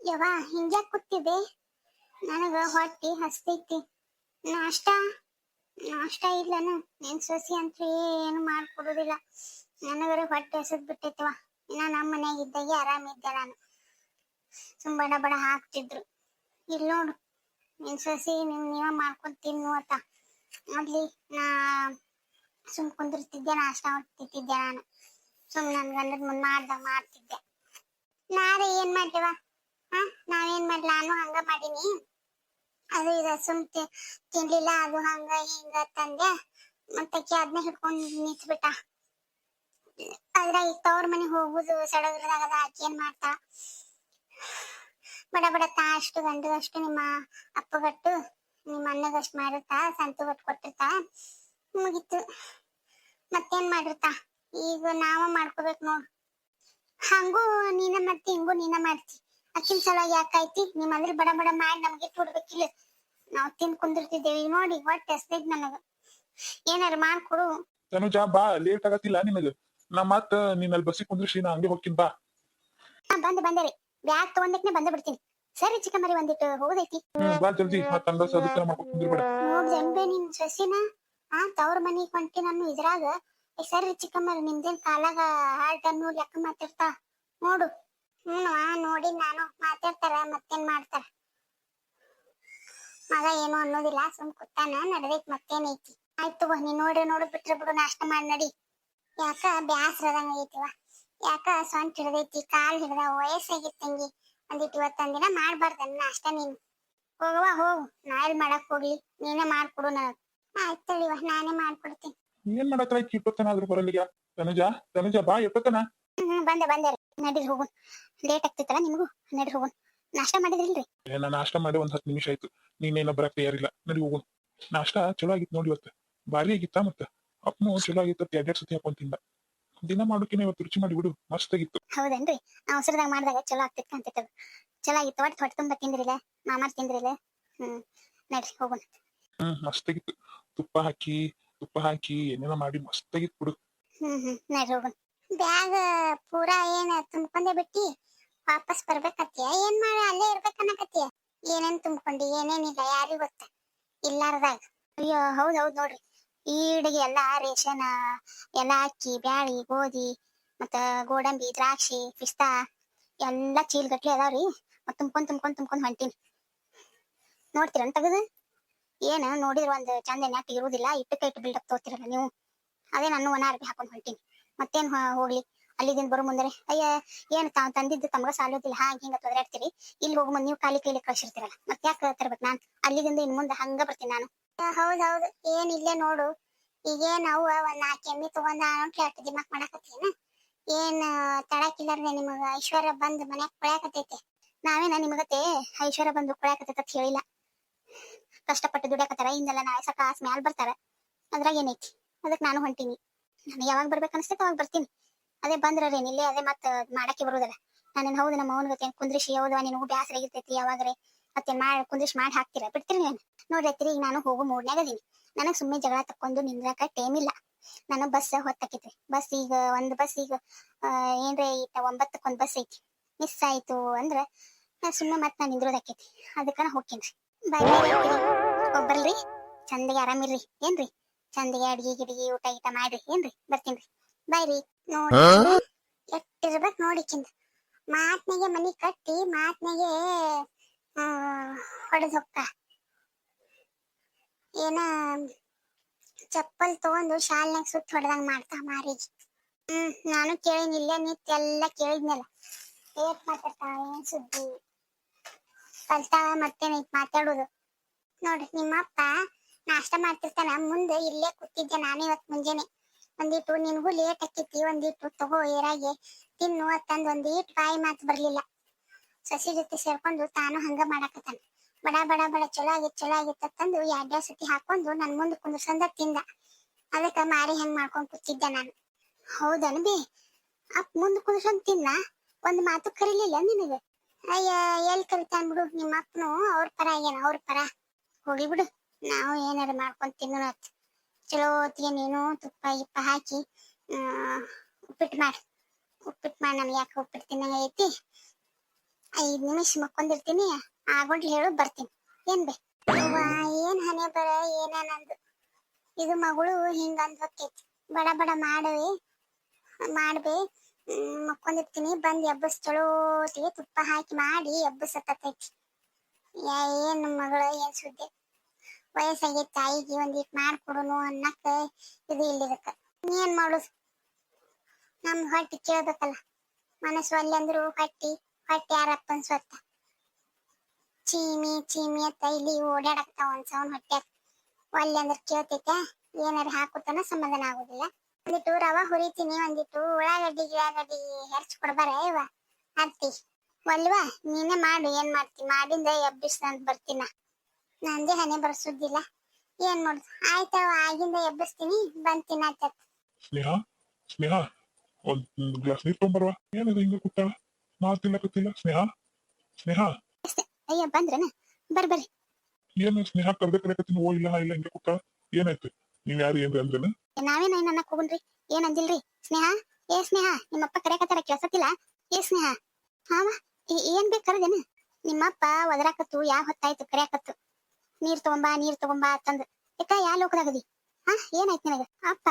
ಯವ್ವ, ಹಿಂಗ್ಯಾಕ್ ಕೂತಿದ್ದೆ? ನನಗ ಹೊಟ್ಟಿ ಹಸ್ತೈತಿ. ನಾಷ್ಟ? ನಾಷ್ಟ ಇಲ್ಲನು? ನಿನ್ ಸೊಸಿ ಅಂತ ಏನು ಮಾಡ್ಕೊಡುದಿಲ್ಲ. ನನಗರ ಹೊಟ್ಟೆ ಹಸದ್ ಬಿಟ್ಟೈತವ ಇನ್ನ ನಮ್ಮ ಮನ್ಯಾಗ ಇದ್ದಾಗೆ ಆರಾಮಿದ್ದೆ ನಾನು. ಸುಮ್ ಬಡ ಹಾಕ್ತಿದ್ರು. ಇಲ್ಲಿ ನೋಡು, ನಿನ್ ಸೊಸಿ ನಿಮ್ ನೀವ ಮಾಡ್ಕೊಂಡ್ ತಿನ್ನು ಅಂತ. ನಾ ಸುಮ್ ಕುಂದಿರ್ತಿದ್ದೆ, ನಾಷ್ಟ ಹೊಟ್ಟಿತ್ತಿದ್ದೆ ನಾನು. ಸುಮ್ ನನ್ ಗಂಡದ ಮುಂದ್ ಮಾಡ್ದ ಮಾಡ್ತಿದ್ದೆ. ನಾಳೆ ಏನ್ ಮಾಡ್ದೇವ ಹ, ನಾವೇನ್ ಮಾಡ್ಲ? ನಾನು ಹಂಗ ಮಾಡೀನಿ. ಅದು ಇದು, ಸುಮ್ ತಿನ್ಲಿಲ್ಲ, ಅದು ಹಂಗ, ಹಿಂಗ ತಂದೆ. ಮತ್ತಕ್ಕೆ ಅದನ್ನ ಹಿಡ್ಕೊಂಡು ನಿಂತ್ಬಿಟ್ಟ. ಅದ್ರ ಈಗ ತವ್ರ ಮನೆ ಹೋಗುದು ಸಡಗರದಾಗ ಆಕಿ ಏನ್ ಮಾಡ್ತಾ? ಬಡ ಬಡ ತಾ, ಅಷ್ಟು ಗಂಡಗಷ್ಟು ನಿಮ್ಮ ಅಪ್ಪಗಟ್ಟು. ನಿಮ್ಮ ಅಣ್ಣಗಷ್ಟು ಮಾಡಿರ್ತಾ ಸಂತುಗಟ್ಟು ಕೊಟ್ಟಿರ್ತಾ. ಮುಗೀತು. ಮತ್ತೇನ್ ಮಾಡಿರ್ತಾ? ಈಗ ನಾವ ಮಾಡ್ಕೋಬೇಕು ನೋಡು. ಹಂಗೂ ನೀನ ಮಾಡ್ತಿ ಹಿಂಗೂ ನೀನ ಮಾಡ್ತಿ. ಅಕ್ಕಿನ ಸಲ ಯಾಕಾಯ್ತಿ? ನಿಮ್ ಅಂದ್ರೆ ಬಡ ಬಡ ಮಾಡಿ ನಮ್ಗೆ ಕೊಡ್ಬೇಕಿಲ್ಲ ನಾವ್ ತಿನ್ ಕುಂದಿರ್ತಿದ್ದೇವಿ. ನೋಡಿ ಹೊಟ್ಟೆ ಹಸ್ದೈತ್ ನನಗ. ಏನಾರ ಮಾಡ್ಕೊಡು. ತನುಜಾ ಬಾ. ಲೇಟ್ ಆಗತ್ತಿಲ್ಲ ನಿನಗ. ನಾ ಮತ್ತ ನೀನ್ ಅಲ್ಲಿ ಬಸ್ಸಿಗೆ ಕುಂದ್ರಿಸಿ ನಾ ಹಂಗೆ ಹೋಗ್ತೀನಿ ಬಾ. ಹಾ ಬಂದೆ ಬಂದೆ ರೀ. ಬ್ಯಾಗ್ ತಗೊಂಡಕ್ಕೆ ಬಂದ ಬಿಡ್ತೀನಿ. ಸರಿ ಚಿಕ್ಕಮ್ಮರಿ ಒಂದಿಟ್ಟು ಹೋಗೋದೈತಿ. ಬಾ ಜಲ್ದಿ. ಮತ್ತ ಹಂಗ ಸದಕ್ಕೆ ಮಾಡ್ಕೊಂಡು ಕುಂದ್ರಬೇಡ. ಹೋಗ್ ಜಂಬೆ ನಿನ್ ಸಸಿನ? ಆ ತವ್ರ ಮನಿಗ್ ಹೊಂಟಿ ನಾನು ಇದ್ರಾಗ. ಸರಿ ಸರಿ ಚಿಕ್ಕಮ್ಮರಿ ನಿಮ್ದೇನ್ ಕಾಲಾಗ ಹಾರ್ಟ್ ಅನ್ನು ಲೆಕ್ಕ ಮಾತಿರ್ತಾ ನೋಡು. ಹ್ಮ್ ನೋಡಿ ನಾನು ಮಾತಾಡ್ತಾರ ಮತ್ತೇನ್ ಮಾಡ್ತಾರ? ಮಗ ಏನು ಅನ್ನೋದಿಲ್ಲ ಸುಮ್ ಕುತ್ತಾನ ನಡ್ದೈತ್ ಮತ್ತೇನೈತಿ ಆಯ್ತು ತಗೋ ನೀ ನೋಡಿ ನೋಡು ಬಿಟ್ರೆ ಬಿಡು ನಾಷ್ಟ ಮಾಡಿ ನಡಿ. ಯಾಕ ಬ್ಯಾಸ್ರದಂಗ ಐತಿವ ಯಾಕ ಸೊಂಟ ಹಿಡ್ದೈತಿ ಕಾಲ್ ಹಿಡ್ದ ವಯಸ್ಸಾಗಿತ್ತಂಗಿ ಒಂದಿಟ್ಟು ಇವತ್ತೊಂದಿನ ಮಾಡ್ಬಾರ್ದ ನಾಷ್ಟ ನೀನು. ಹೋಗುವ ಹೋಗು ನಾ ಎಲ್ ಮಾಡಕ್ ಹೋಗ್ಲಿ? ನೀನೇ ಮಾಡ್ಕೊಡು ನನಗ್. ಆಯ್ತು ತಡಿವ ನಾನೇ ಮಾಡ್ಕೊಡ್ತೀನಿ. ಏನ್ ಮಾಡತ್ರ ಇಪ್ಪತ್ತನ ಆದ್ರೂ ಬರಲಿಲ್ಲ ತನುಜ ತನುಜಾ ಬಾ ಎಪ್ಪತ್ತನ ಹ್ಮ್ ಬಂದೆ ಬಂದೆ. ನಡೀರಿ ಹೋಗೋಣ. ಲೇಟ್ ಆಗ್ತಿತ್ತಲ್ಲ ನಿಮಗೂ? ನಡೀರಿ ಹೋಗೋಣ. ನಾಷ್ಟ ಮಾಡಿದ್ರಿಲ್ರಿ? ಏ ನಾ ನಾಷ್ಟ ಮಾಡಿ ಒಂದ್ ಹತ್ತು ನಿಮಿಷ ಆಯ್ತು. ನೀನೇನ ಬರಕ್ ತಯಾರಿಲ್ಲ ನಡಿ ಹೋಗೋಣ. ನಾಷ್ಟ ಚಲೋ ಆಗಿತ್ತು ನೋಡಿ ಇವತ್ತು. ಭಾರಿ ಆಗಿತ್ತ ಮತ್ತ? ಅಪ್ಪನು ಚಲೋ ಆಗಿತ್ತು. ಎರಡೆರಡು ಸತಿ ಹಾಕೊಂಡ್ ತಿಂದ. ದಿನ ಮಾಡೋಕಿನ ಇವತ್ತು ರುಚಿ ಮಾಡಿ ಬಿಡು. ಮಸ್ತ್ ಆಗಿತ್ತು. ಹೌದೇನ್ರಿ? ನಾ ಮಾಡಿದಾಗ ಚಲೋ ಆಗ್ತಿತ್ತು ಅಂತಿತ್ತು ಚಲೋ ಆಗಿತ್ತು. ಒಟ್ಟು ಹೊಟ್ಟೆ ತುಂಬ ತಿಂದ್ರಿಲ್ಲ ಮಾಮಾರ್ ತಿಂದ್ರಿಲ್ಲ ಹ್ಮ್. ನಡ್ರಿ ಹೋಗೋಣ. ಹ್ಮ್ ಮಸ್ತ್ ಆಗಿತ್ತು. ತುಪ್ಪ ಹಾಕಿ ತುಪ್ಪ ಹಾಕಿ ಏನೇನೋ ಮಾಡಿ ಮಸ್ತ್ ಆಗಿತ್ತು ಬಿಡು. ಹ್ಮ್ ಹ್ಮ್. ನಡ್ರಿ ಹೋಗೋಣ. ಬ್ಯಾಗ್ ಪೂರಾ ಏನ್ ತುಂಬ್ಕೊಂಡೆ ಬಿಟ್ಟಿ ವಾಪಸ್ ಬರ್ಬೇಕತ್ತಿಯ? ಏನ್ ಮಾಡಿ, ಅಲ್ಲೇ ಇರ್ಬೇಕನ್ನಕತ್ತಿಯ? ಏನೇನ್ ತುಂಬ್ಕೊಂಡಿ ಏನೇನಿಲ್ಲ ಯಾರಿಗೂ ಗೊತ್ತ? ಇಲ್ಲಾರ್ದಾಗ. ಅಯ್ಯೋ, ಹೌದ್ ಹೌದ್ ನೋಡ್ರಿ. ಈಡಿಗೆ ಎಲ್ಲಾ ರೇಷನ್, ಎಲ್ಲಾ ಅಕ್ಕಿ, ಬ್ಯಾಳಿ, ಗೋಧಿ, ಮತ್ತ ಗೋಡಂಬಿ, ದ್ರಾಕ್ಷಿ, ಪಿಸ್ತಾ, ಎಲ್ಲಾ ಚೀಲ್ಗಟ್ಲೆ ಅದಾವ್ರಿ. ಮತ್ ತುಂಬ್ಕೊಂಡ್ ತುಂಬ್ಕೊಂಡ್ ತುಂಬ್ಕೊಂಡ್ ಹೊಂಟೀನಿ. ನೋಡ್ತೀರನ್ ತೆಗದು? ಏನ ನೋಡಿದ್ರ ಒಂದ್ ಚಂದ ನೆಟ್ ಇರುವುದಿಲ್ಲ ಇಟ್ಟಕ್ಕ ಇಟ್ಟು ಬಿಲ್ಡಪ್ ತೋತಿರಲ್ಲ ನೀವು. ಅದೇ ನಾನು ಒಣ ಅರ್ಬಿ ಹಾಕೊಂಡ್ ಹೊಂಟೀನಿ. ಮತ್ತೇನ್ ಹೋಗ್ಲಿ? ಅಲ್ಲಿದಿಂದ ಬರೋ ಮುಂದೆ ಅಯ್ಯ, ಏನ್ ತಾವ್ ತಂದಿದ್ದು ತಮಗ ಸಾಲೋದಿಲ್ಲ, ಹಾಗೆ ಹಿಂಗ ತೊದರಾಡ್ತೀರಿ ಇಲ್ಲಿ ಹೋಗೋ ಮುಂದೆ ನೀವು ಕಾಲಿ ಕೈಲಿ ಕಳ್ಸಿರ್ತೀರಲ್ಲ. ಮತ್ತೆ ಯಾಕೆ ತರ್ಬೇಕು ನಾನ್? ಅಲ್ಲಿದಿಂದ ಇನ್ ಮುಂದೆ ಹಂಗ ಬರ್ತೀನಿ ನಾನು. ಹೌದ್ ಹೌದು. ಏನ್ ಇಲ್ಲೇ ನೋಡು. ಈಗೇನ್ ನಾವು ಒಂದ್ ನಾಲ್ಕು ಎಮ್ಮಿ ತಗೊಂಡ ಕೆಟ್ಟ ದಿಮಾಕ್ ಮಾಡಾಕತ್ತೀನ ಏನ್ ತಡಕಿಲ್ಲಾರ್ದೆ ನಿಮಗ ಐಶ್ವರ್ಯ ಬಂದ್ ಮನ್ಯಾಗ ಕೊಳಾಕತೈತಿ ನಾವೇನ ನಿಮಗತ್ತೆ ಐಶ್ವರ್ಯ ಬಂದು ಕೊಳ್ಯಾಕತೈತೆ ಅಂತ ಹೇಳಿಲ್ಲ. ಕಷ್ಟಪಟ್ಟು ದುಡಿಯಾಕತ್ತಾರ, ಹಿಂದೆಲ್ಲ ನಾಳೆ ಸಕಾಸ್ ಮ್ಯಾಲ್ ಬರ್ತಾರ. ಅದ್ರಾಗ ಏನೈತಿ? ಅದಕ್ ನಾನು ಹೊಂಟೀನಿ. ನಾನು ಯಾವಾಗ ಬರ್ಬೇಕು ಅನಿಸ್ತೈತೆ ಅವಾಗ ಬರ್ತೀನಿ. ಅದೇ ಬಂದ್ರೇನ್ ಇಲ್ಲೇ ಅದೇ ಮತ್ತೆ ಮಾಡಕ್ಕೆ ಬರುದಲ್ಲ. ನಾನು ಹೌದು ನಮ್ಮ ಅವನ ಗತಿ ಕುಂದ್ರಿಸಿ, ಹೌದು ನಿನಗೂ ಬ್ಯಾಸರ ಆಗಿರ್ತೈತಿ ಯಾವಾಗ್ರೆ ಮತ್ತೆ ಮಾಡಿ ಕುಂದ್ರಿಸಿ ಮಾಡಿ ಹಾಕ್ತೀರಾ? ಬಿಡ್ತೀರಿ ನೀನ್ ನೋಡ್ರೈತ್ರಿ ಈಗ ನಾನು ಹೋಗೋ ಮೂಡ್ನ್ಯಾಗ ಅದೀನಿ. ನನಗ್ ಸುಮ್ಮನೆ ಜಗಳ ತಕ್ಕೊಂಡು ನಿಂದ್ರಾಕ ಟೈಮ್ ಇಲ್ಲ. ನಾನು ಬಸ್ ಹೊತ್ತಾಕಿತ್ರಿ. ಬಸ್ ಈಗ ಒಂದ್ ಬಸ್ ಈಗ ಏನ್ರೆ ಈಟ ಒಂಬತ್ತಕ್ಕೊಂದ್ ಬಸ್ ಐತಿ. ಮಿಸ್ ಆಯ್ತು ಅಂದ್ರ ನಾ ಸುಮ್ಮನೆ ಮತ್ತೆ ನಾನು ನಿಂದ್ರೋದಾಕೈತಿ ಅದಕ್ಕ ನಾ ಹೋಗ್ತೀನಿ ಬಾಯ್ ಬಾಯ್ ಹೋಗ್ಬರ್ರಿ ಚಂದಗೆ ಆರಾಮಿರ್ರಿ. ಏನ್ರಿ? ಚಂದಗೆ ಅಡ್ಗಿ ಗಿಡ್ಗಿ ಊಟ ಗೀಟ ಮಾಡ್ರಿ. ಏನ್ರಿ? ಬರ್ತೀನ್ರಿ. ಬಾಯ್ ರೀ ನೋಡಿ ಎಷ್ಟಿರ್ಬೇಕು ನೋಡಿಕಿಂದ ಮಾತ್ನಾಗೆ ಮನಿ ಕಟ್ಟಿ ಮಾತ್ನಾಗೆ ಹೊಡೆದು ಹೋಗ್ತಾ. ಏನ ಚಪ್ಪಲ್ ತಗೊಂಡು ಶಾಲ್ನಾಗ ಸುತ್ತ ಹೊಡೆದಂಗ ಮಾಡ್ತಾ ಮಾರಿಗೆ. ಹ್ಮ್ ನಾನು ಕೇಳಿನ ಇಲ್ಲೇ ನಿಂತ್ ಎಲ್ಲ ಕೇಳಿದ್ನಲ್ಲ. ಏಟ್ ಮಾತಾಡ್ತಾವ ಏನ್ ಸುದ್ದಿ? ಕಲ್ತಾಳ ಮತ್ತೇನೈತ್ ಮಾತಾಡೋದು? ನೋಡ್ರಿ ನಿಮ್ಮಪ್ಪ ನಾಷ್ಟ ಮಾಡ್ತಿರ್ತಾನ. ಮುಂದೆ ಇಲ್ಲೇ ಕೂತಿದ್ದೆ ನಾನು ಇವತ್ ಮುಂಜಾನೆ. ಒಂದಿಟ್ಟು ನಿನ್ಗೂ ಲೇಟ್ ಆಕಿತಿ, ಒಂದಿಟ್ಟು ತಗೋ ಏರಾಗೆ ತಿನ್ನು ಅತ್ತಂದ್ ಒಂದಿಟ್ಟು ಬಾಯಿ ಮಾತು ಬರ್ಲಿಲ್ಲ. ಸಸಿ ಜೊತೆ ಸೇರ್ಕೊಂಡು ತಾನು ಹಂಗ ಮಾಡಾಕತ್ತಾನ. ಬಡ ಬಡ ಬಡ ಚಲೋ ಆಗಿತ್ ಚಲೋ ಆಗಿತ್ ಅಂತಂದು ಎರಡ ಸತಿ ಹಾಕೊಂಡು ನನ್ ಮುಂದೆ ಕುಂದ್ರಸಂದ ತಿಂದ. ಅದಕ್ಕ ಮಾರಿ ಹೆಂಗ್ ಮಾಡ್ಕೊಂಡ್ ಕೂತಿದ್ದೆ ನಾನು. ಹೌದನ್ ಬಿ ಅಪ್ ಮುಂದ್ ಕುಂದ್ರಸಂದ್ ತಿನ್ನ? ಒಂದ್ ಮಾತು ಕರೀಲಿಲ್ಲ ನಿನಗೆ? ಅಯ್ಯ, ಎಲ್ ಕರಿತಾನ್ ಬಿಡು ನಿಮ್ಮ ಅಪ್ಪನು ಅವ್ರ ಪರ ಏನ ಅವ್ರ ಪರ. ಹೋಗಿ ಬಿಡು. ನಾವು ಏನಾರು ಮಾಡ್ಕೊಂಡ್ ತಿನ್ನೋಣ ಅತ್. ಚಲೋ ಹೊತ್ತಿಗೆ ನೀನು ತುಪ್ಪ ಗಿಪ್ಪ ಹಾಕಿ ಉಪ್ಪಿಟ್ಟು ಮಾಡಿ. ಉಪ್ಪಿಟ್ಟು ಮಾಡಿ ನಮ್ಗೆ ಯಾಕೆ ಉಪ್ಪಿಟ್ಟು ತಿನ್ನಂಗ ಐತಿ ಐದು ನಿಮಿಷ ಮಕ್ಕೊಂದಿರ್ತೀನಿ ಆಗೋಡ್ಲಿ ಹೇಳು ಬರ್ತೀನಿ. ಏನ್ ಬೇ? ಏನ್ ಹನೆ ಬರ ಏನಂದು ಇದು ಮಗಳು ಹಿಂಗ ಅಂದ್ವಕ್ಕೈತಿ ಬಡ ಬಡ ಮಾಡವಿ ಮಾಡ್ಬೇ ಹ್ಮ್, ಮಕ್ಕೊಂದಿರ್ತೀನಿ ಬಂದ್ ಎಬ್ಬಸ್ ಚಲೋತಿಗೆ ತುಪ್ಪ ಹಾಕಿ ಮಾಡಿ ಎಬ್ಬಸತ್ತೈತಿ ಏನ್ ಏನು ಮಗಳು ಏನ್ ಸುದ್ದಿ? ವಯಸ್ಸಾಗೈತಿ ತಾಯಿಗೆ ಒಂದಿಟ್ ಮಾಡ್ಕೊಡುನು ಅನ್ನಕ್ಕ ಇದು ಇಲ್ಲಿದಕ್ಕ ಏನ್ ಮಾಡೋದು? ನಮ್ ಹೊಟ್ಟಿ ಕೇಳ್ಬೇಕಲ್ಲ. ಮನಸ್ಸು ಅಲ್ಲಿ ಅಂದ್ರು ಹೊಟ್ಟಿ ಹೊಟ್ಟಿ ಯಾರಪ್ಪನ್ ಸ್ವತ್ತ ಚೀಮಿ ಚೀಮಿ ಅತ್ತ ಇಲ್ಲಿ ಓಡಾಡಕ್ತಾವ ಸೌನ್ ಹೊಟ್ಟೆ ಒಲ್ಲಿ ಅಂದ್ರ ಕೇಳ್ತೈತೆ, ಏನಾರ ಹಾಕುತ್ತಾನ ಸಮಾಧಾನ ಆಗುದಿಲ್ಲ. ಒಂದಿಟ್ಟು ರವ ಹುರಿತೀನಿ, ಒಂದಿಟ್ಟು ಉಳ್ಳಾಗಡ್ಡಿ ಗಿಳಾಗಡ್ಡಿ ಹೆರ್ಚ್ ಕೊಡ್ಬಾರ ಇವ. ಅತ್ತಿ, ಒಲ್ವಾ, ನೀನೇ ಮಾಡು, ಏನ್ ಮಾಡ್ತಿ? ಮಾಡಿಂದ ಎಬ್ಬಿಸ್ ಅಂತ ಬರ್ತೀನ. ನಂದೇ ಹಣೆ ಬರ್ಸುದಿಲ್ಲ. ಏನ್ ಮಾಡುದು? ಆಯ್ತವ ಆಗಿಂದ ಎಬ್ಬಿಸ್ತೀನಿ ಬಂದ್ ತಿನ್ನತ್ತ. ಸ್ನೇಹ ಸ್ನೇಹ ಒಂದ್ ಗ್ಲಾಸ್ ನೀರ್ ತೊಗೊಂಬರ್ವಾ? ಏನಿದೆ ಹಿಂಗ ಕೂತಾಳ? ಮಾತ್ ತಿನ್ನಕತ್ತಿಲ್ಲ ಸ್ನೇಹ ಸ್ನೇಹ. ಅಯ್ಯ ಬಂದ್ರನ? ಬರ್ ಬರ್ರಿ. ಏನು ಸ್ನೇಹ ಕರ್ದೆ ಕರೆಕತ್ತೀನಿ ಓ ಇಲ್ಲ ಇಲ್ಲ ಹಿಂಗ ಕೂತಾಳ? ಏನಾಯ್ತು? ನೀವ್ ಯಾರು ಏನ್ರಿ ಅಂದ್ರೇನ? ನಾವೇನ ಏನ್ ಅನ್ನಕ್ ಹೋಗುನ್ರಿ ಏನ್ ಅಂದಿಲ್ರಿ? ಸ್ನೇಹ ಏ ಸ್ನೇಹ ನಿಮ್ಮಪ್ಪ ಕರೆಕತ್ತಾರ ಕೇಳ್ಸತ್ತಿಲ್ಲ? ಏ ಸ್ನೇಹ. ಹಾವ ಏನ್ ಬೇಕು ಕರೆದೇನ ನಿಮ್ಮಪ್ಪ ಒದರಾಕತ್ತು ಯಾ ಹೊತ್ತಾಯ್ತು ಕರೆಯಾಕತ್ತು? ನೀರ್ ತಗೊಂಬಾ ನೀರ್ ತಗೊಂಬಾ ಅಂತಂದ್. ಯಾಕ ಯಾ ಲೋಕದಾಗದಿ ಹಾ ಏನಾಯ್ತು ನಿನಗ? ಅಪ್ಪ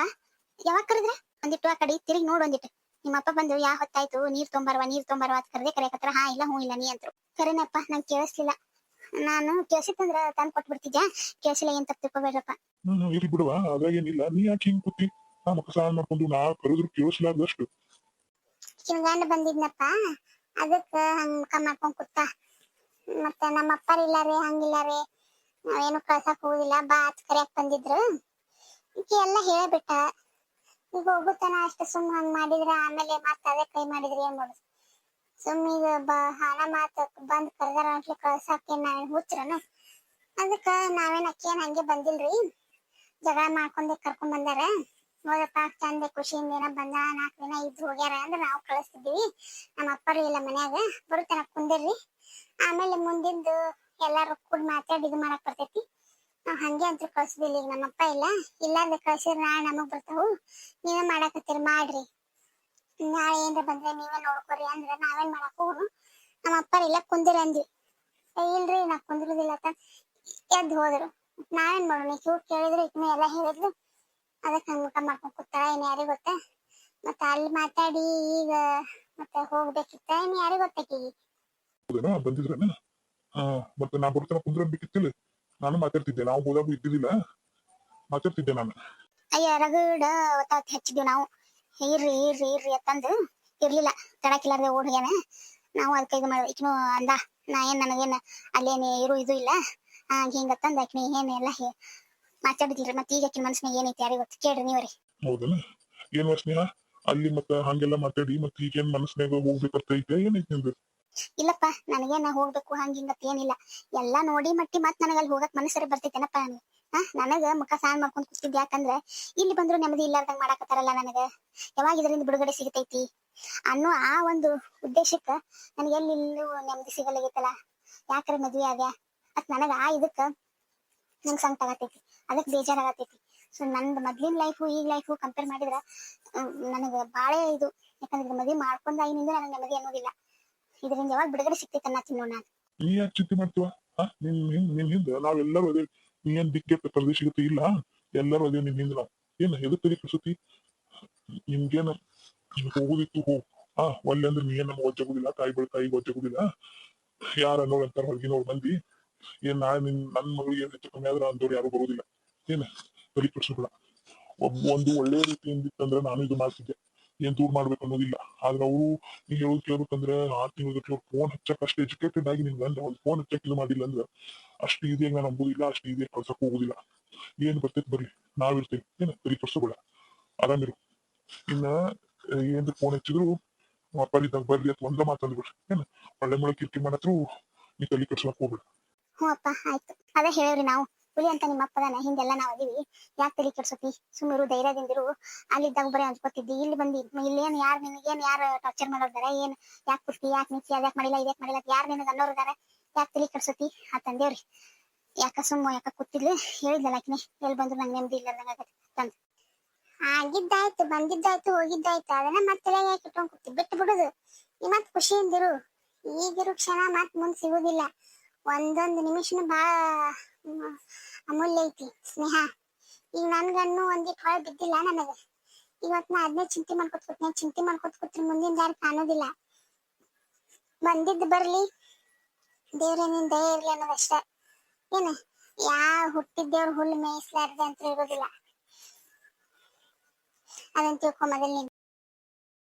ಯಾವಾಗ ಕರೆದ್ರ? ಒಂದಿಟ್ಟು ಆ ಕಡೆ ತಿರುಗಿ ನೋಡ್ ಒಂದಿಟ್ಟು ನಿಮ್ಮಪ್ಪ ಬಂದು ಯಾ ಹೊತ್ತಾಯ್ತು? ನೀರ್ ತೊಂಬರ್ವಾ ನೀರ್ ತೊಂಬರ್ವಾ ಅಂತ ಕರೆದೇ ಕರೆಯಕತ್ರ ಹಾ ಇಲ್ಲ ಹ್ಞೂ ಇಲ್ಲ ನೀ ಅಂತರು. ಕರೆನಪ್ಪ ನಂಗೆ ಕೇಳಿಸ್ಲಿಲ್ಲ. ನಾನು ಕೇಳಿಸಿತ್ತಂದ್ರ ತಂದ್ ಕೊಟ್ಬಿಡ್ತಿದ್ಯಾ? ಕೇಳಿಸಿಲ್ಲ ಏನ್ ತಪ್ಪು ತಿಳ್ಕೊಬೇಡ್ರಪ್ಪ. ಹ್ಮ್ ಇಲ್ಲಿ ಬಿಡುವ ಅದ್ರಾಗ ನೀ ಯಾಕೆ ಹಿಂಗ್ ಕೂತಿ? ನಾ ಮಕ್ಕ ಸಾಲ ಮಾಡ್ಕೊಂಡು ನಾ ಕರೆದ್ರು ಕೇಳಿಸ್ಲಾರ್ದಷ್ಟು. ಈಕಿನ ಗಂಡ ಬಂದಿದ್ನಪ್ಪ. ಅದಕ್ಕ ಹಂಗ ಮುಖ ಮಾಡ್ಕೊಂಡ್ ಕೂತ. ಮತ್ತೆ ನಮ್ಮ ಅಪ್ಪರ್ ಇಲ್ಲಾರೆ? ಹಂಗಿಲ್ಲಾರೆ ನಾವೇನು ಕಳ್ಸಕ್ ಹೋಗಿಲ್ಲ, ಬಾ ಅತ್ ಕರಿಯಾಕ್ ಬಂದಿದ್ರು. ಈಕಿ ಎಲ್ಲ ಹೇಳ್ಬಿಟ್ಟ, ಈಗ ಹೋಗುತ್ತಾನ ಅಷ್ಟ ಸುಮ್ ಹಂಗ್ ಮಾಡಿದ್ರ, ಆಮೇಲೆ ಮತ್ತ ಅದೇ ಕೈ ಮಾಡಿದ್ರಿ ಏನ್ ಮಾಡುದು ಸುಮ್ ಈಗ ಬ, ಹಣ ಮಾತ ಬಂದ್ ಕರ್ದಾರ ಅಂಟ್ಲಿ ನಾವೇ ನಾವೇನ್ ಹುಚ್ಚ್ರನ? ಅದಕ್ಕ ನಾವೇನ್ ಅಕ್ಕೇನ್ ಹಂಗೆ ಬಂದಿಲ್ರಿ? ಜಗಳ ಮಾಡ್ಕೊಂಡೆ ಕರ್ಕೊಂಡ್ ಬಂದಾರ. ಹೋದಪ್ಪ ಚಂದ ಖುಷಿಯಿಂದ ಏನ ಬಂದ ನಾಲ್ಕು ದಿನ ಇದ್ದು ಹೋಗ್ಯಾರ ಅಂದ್ರೆ ನಾವು ಕಳಿಸ್ತಿದ್ವಿ ನಮ್ಮ ಅಪ್ಪರು ಇಲ್ಲ ಮನ್ಯಾಗ ಬರುತ್ತಾನ ಕುಂದಿರ್ರಿ. ಆಮೇಲೆ ಮುಂದಿಂದು ಎಲ್ಲಾರು ಕೂಡ ಮಾತಾಡಿ ಇದು ಮಾಡಕ್ ಬರ್ತೈತಿ. ನಾವ್ ಹಂಗೆ ಅಂತ ಕಳ್ಸುದಿಲ್ಲ ಈಗ ನಮ್ಮಪ್ಪ ಇಲ್ಲ. ಇಲ್ಲಾಂದ್ರೆ ಕಳ್ಸಿದ್ರ ನಾಳೆ ನಮಗ್ ಬರ್ತಾವು. ನೀವೇ ಮಾಡಾಕತ್ತೀರಿ, ಮಾಡ್ರಿ. ನಾಳೆ ಏನ್ರ ಬಂದ್ರೆ ನೀವೇ ನೋಡ್ಕೊರಿ ಅಂದ್ರೆ ನಾವೇನ್ ಮಾಡಕ್ ನಮ್ಮ ಅಪ್ಪರ್ ಇಲ್ಲ, ಕುಂದಿರ ಅಂದ್ವಿ. ಇಲ್ರಿ ನಾ ಕುಂದಿರುದಿಲ್ಲ ಅಂತ ಎದ್ದು ಹೋದ್ರು. ನಾವೇನ್ ಮಾಡೋಣ? ಇವ್ ಕೇಳಿದ್ರೆ ಇನ್ನು ಎಲ್ಲ ಹೇಳಿದ್ಲು. ಅದಕ್ಕೆ ಹಂಗ ಮುಖ ಮಾಡ್ಕೊಂಡ್ ಕೂತಾಳ. ಏನ್ ಯಾರಿಗ್ ಗೊತ್ತ? ಮತ್ತ ಅಲ್ಲಿ ಮಾತಾಡಿ ಈಗ ಮತ್ತೆ ಹೋಗ್ಬೇಕಿತ್ತ? ಏನ್ ಯಾರಿಗ್ ಗೊತ್ತಾಕಿ ಬಂದಿದ್ರೇನ? ಹಾ ಮತ್ತೆ ನಾ ಬರ್ತೇನೆ ಕುಂದ್ರ ಬೇಕಿತ್ತಿಲ್ಲ ನಾನು ಮಾತಾಡ್ತಿದ್ದೆ ನಾವು ಹೋದಾಗ ಇದ್ದಿದ್ದಿಲ್ಲ. ಮಾತಾಡ್ತಿದ್ದೆ ನಾನು. ಅಯ್ಯ ರಗಡ ಒತ್ತಾತ್ ಹಚ್ಚಿದ್ವಿ ನಾವು. ಇರ್ರಿ ಇರ್ರಿ ಇರ್ರಿ ಅಂತಂದು ಇರ್ಲಿಲ್ಲ. ತಡಕಿಲ್ಲಾರ್ದೆ ಓಡ್ಯಾನ ನಾವು ಅದಕ್ಕೆ ಇದು ಮಾಡಿ ಈಕಿನು ಅಂದ ನಾ ಏನ್ ನನಗೇನು ಅಲ್ಲೇನು ಇರು ಇದು ಇಲ್ಲ. ಹಂಗ ಹಿಂಗ ತಂದ ಆಕಿನ ಏನ್ ಎಲ್ಲ ಹೇ ಮಾತಾಡಿದ್ರಿ ಮತ್ತೆ ಈಗ ಆಕಿನ ಮನ್ಸಿನಾಗ ಏನೈತಿ ಯಾರಿಗೆ ಗೊತ್ತು? ಕೇಳ್ರಿ ನೀವ್ರಿ ಹೌದಲ್ಲ. ಏನ್ ವರ್ಷ ಅಲ್ಲಿ ಮತ್ತೆ ಹಂಗೆಲ್ಲ ಮಾತಾಡಿ ಮತ್ತ ಈಗೇನ್ ಮನಸ್ನ್ಯಾಗ ಹೋಗ್ಬೇಕಂತ ಐತೆ ಏನೈತಿ ನಿಂದು? ಇಲ್ಲಪ್ಪ, ನನಗೇನ ಹೋಗ್ಬೇಕು, ಹಂಗ ಹಿಂಗತ್ ಏನಿಲ್ಲ. ಎಲ್ಲಾ ನೋಡಿ ಮಟ್ಟಿ ಮತ್ ನನಗ ಅಲ್ಲಿ ಹೋಗಕ್ ಮನಸ್ಸರಿ ಬರ್ತೈತೇನಪ್ಪ ನನಗೆ ಹಾ, ನನಗ ಮುಖ ಸಾನ್ ಮಾಡ್ಕೊಂಡ್ ಕೂತಿದ್ದೆ. ಯಾಕಂದ್ರೆ ಇಲ್ಲಿ ಬಂದ್ರು ನೆಮ್ಮದಿ ಇಲ್ಲಾರ್ದಂಗ್ ಮಾಡಾಕತ್ತಾರಲ್ಲ ನನಗ. ಯಾವಾಗ ಇದರಿಂದ ಬಿಡುಗಡೆ ಸಿಗತೈತಿ? ಅನ್ನೋ ಆ ಒಂದು ಉದ್ದೇಶಕ್ಕ ನನಗೆ ಎಲ್ಲಿ ಇಲ್ಲೂ ನೆಮ್ಮದಿ ಸಿಗಲಾಗೈತಲ್ಲ. ಯಾಕ್ರ ಮದ್ವಿ ಆಗ್ಯಾ? ಅತ್ ನನಗ ಆ ಇದಕ್ಕ ನಂಗ್ ಸಂಕಟ ಆಗತೈತಿ. ಅದಕ್ ಬೇಜಾರಾಗತೈತಿ. ಸೊ ನಂದು ಮೊದ್ಲಿನ ಲೈಫು ಈಗ ಲೈಫು ಕಂಪೇರ್ ಮಾಡಿದ್ರ ನನಗ ಬಾಳೆ ಇದು. ಯಾಕಂದ್ರೆ ಮದ್ವೆ ಮಾಡ್ಕೊಂಡಾಗಿನಿಂದ ನನಗೆ ನೆಮ್ಮದಿ ಅನ್ನೋದಿಲ್ಲ. ಇದರಿಂದ ಯಾವಾಗ ಬಿಡುಗಡೆ ಸಿಗ್ತೈತೆ ಅನ್ನತ್ತೀನಿ ನೀ ಯಾಕೆ ಚಿಂತೆ ಮಾಡ್ತೀವ? ಹಾ ನಿನ್ ಹಿಂದ್, ನಿನ್ ಹಿಂದ, ನಾವೆಲ್ಲರೂ ಅದೇ, ನೀ ಏನ್ ದಿಕ್ಕೆ ಪ್ರದೇಶಗತಿ ಇಲ್ಲ? ಎಲ್ಲರೂ ಅದೇ ನಿನ್ ಹಿಂದ ನಾವು ಏನ್, ಎದಕ್ ತಲೆ ಕಸತಿ ನಿಮ್ಗೇನ ಹೋಗುದಿತ್ತು, ಹೋ. ಹಾ ಒಲ್ಲೆ ಅಂದ್ರೆ ನೀ ಏನ್ ನಮ್ಗೆ ಒಜ್ಜಗುದಿಲ್ಲ? ತಾಯಿ ಬಳ ತಾಯಿಗೆ ಒಜ್ಜಗುದಿಲ್ಲ? ಯಾರ ಅನ್ನೋರ್ ಅಂತಾರ ಹೊರಗಿನವ್ರು ಬಂದಿ? ಏನ್ ನಾ ನಿನ್, ನನ್ ಮಗಳಿಗೆ ಏನ್ ಹೆಚ್ಚು ಕಮ್ಮಿ ಆದ್ರ ಅಂತವ್ರು ಯಾರು ಬರೋದಿಲ್ಲ? ಏನ, ತಲೆ ಕೆಡ್ಸ್ಕೊಬೇಡ. ಒಬ್ಬ ಒಂದು ಒಳ್ಳೆ ರೀತಿಯಿಂದ ಇತ್ತಂದ್ರೆ ನಾನು ಇದು ಮಾಡ್ತಿದ್ದೆ. ಏನ್ ದೂರ ಮಾಡ್ಬೇಕು ಅನ್ನೋದಿಲ್ಲ. ಆದ್ರೆ ಅವರು ನೀವು ಹೇಳೋದು ಕೇಳ್ಬೇಕಂದ್ರೆ ಆರ್ ತಿಂಗಳ ಫೋನ್ ಹಚ್ಚಕ್ ಅಷ್ಟು ಎಜುಕೇಟೆಡ್ ಆಗಿ ನಿಮ್ಗೆ ಅಂದ್ರೆ ಒಂದು ಫೋನ್ ಹಚ್ಚಕ್ ಮಾಡಿಲ್ಲ ಅಂದ್ರೆ ಅಷ್ಟು ಈಸಿಯಾಗಿ ನಾನು ನಂಬುದಿಲ್ಲ, ಅಷ್ಟು ಈಸಿಯಾಗಿ ಕಳ್ಸಕ್ ಹೋಗುದಿಲ್ಲ. ಏನ್ ಬರ್ತೈತಿ ಬರ್ರಿ ನಾವಿರ್ತೀವಿ ಏನ ಬರಿ ಕೆಡ್ಸ್ಕೊಬೇಡ ಆರಾಮಿರು ಇನ್ನ ಏನ್ ಫೋನ್ ಹಚ್ಚಿದ್ರು ಅಪ್ಪಾರಿದ್ದಾಗ ಬರ್ರಿ ಅಂತ ಒಂದ ಮಾತಂದ್ಬಿಡ್ರಿ ಏನ ಒಳ್ಳೆ ಮುಳೆ ಕಿರ್ಕಿ ಮಾಡತ್ರು, ನೀ ತಲೆ ಕೆಡ್ಸ್ಕೊಳಕ್ ಹೋಗ್ಬೇಡ. ಹ್ಞೂ ಅಪ್ಪ, ಆಯ್ತು. ಅದೇ ಹೇಳ್ರಿ ನಾವು. ಹುಲಿ ಅಂತ ನಿಮ್ಮ ಅಪ್ಪದನ ಹಿಂದೆಲ್ಲ ನಾವ್ ಅದೀವಿ. ಯಾಕೆ ತಲೆ ಕೆಡ್ಸತಿ ಸುಮ್ಮರು ಧೈರ್ಯದಿಂದಿರು ಅಲ್ಲಿದ್ದಾಗ ಬರೀ ಅನ್ಸ್ಕೊತಿದ್ದಿ ಇಲ್ಲಿ ಬಂದಿ. ಇಲ್ಲೇನ್ ಯಾರ್ ನಿನಗೇನು ಯಾರು ಟಾರ್ಚರ್ ಮಾಡೋದಾರ ಏನ್ ಯಾಕೆ ಕುಸ್ತಿ ಯಾಕೆ ನಿಂತಿ ಅದ್ಯಾಕ್ ಮಾಡಿಲ್ಲ? ಇದ್ಯಾಕ್ ಮಾಡಿಲ್ಲ? ಯಾರು ನಿನಗೆ ಅನ್ನೋರಿದಾರ ಯಾಕೆ ತಲೆ ಕೆಡ್ಸತಿ ಆ ತಂದೇವ್ರಿ ಯಾಕ ಸುಮ್ಮ ಯಾಕ ಕೂತಿದ್ಲು? ಹೇಳಿದ್ಲ ಆಕಿನೇ. ಎಲ್ಲಿ ಬಂದ್ರು ನಂಗೆ ನೆಮ್ಮದಿ ಇಲ್ಲ ಆಗತ್ತೆ ಆಗಿದ್ದಾಯ್ತು ಬಂದಿದ್ದಾಯ್ತು ಹೋಗಿದ್ದಾಯ್ತು. ಅದನ್ನ ಮತ್ತೆ ಯಾಕೆ ಇಟ್ಕೊಂಡ್ ಕೂತಿ ಬಿಟ್ಟು ಬಿಡುದು ನೀ ಮತ್ ಖುಷಿಯಿಂದಿರು ಈಗಿರು ಕ್ಷಣ ಮತ್ ಮುಂದ್ ಸಿಗುದಿಲ್ಲ. ಒಂದೊಂದು ನಿಮಿಷನು ಮ್, ಅಮೂಲ್ಯ ಐತಿ, ಸ್ನೇಹ. ಈಗ ನನ್ಗನ್ನು ಒಂದಿಟ್ ಹೊಳ ಬಿದ್ದಿಲ್ಲ ನನಗ. ಇವತ್ ನಾ ಅದನ್ನೇ ಚಿಂತೆ ಮಾಡ್ಕೊತ ಕೂತ್ನೆ. ಚಿಂತೆ ಮಾಡ್ಕೊತ ಕೂತ್ರೆ ಮುಂದಿನ ದಾರಿ ಕಾಣೋದಿಲ್ಲ. ಬಂದಿದ್ದು ಬರ್ಲಿ. ದೇವ್ರ ದಯ ಇರ್ಲಿ ಅನ್ನೋದಷ್ಟ. ಏನ ಯಾ ಹುಟ್ಟಿದ್ದೇವ್ರ ಹುಲ್ಲು ಮೇಯಿಸ್ಲಾರ್ದೆ ಅಂತ ಇರೋದಿಲ್ಲ. ಅದನ್ನ ತಿಳ್ಕೊಂಬದಲ್ಲಿ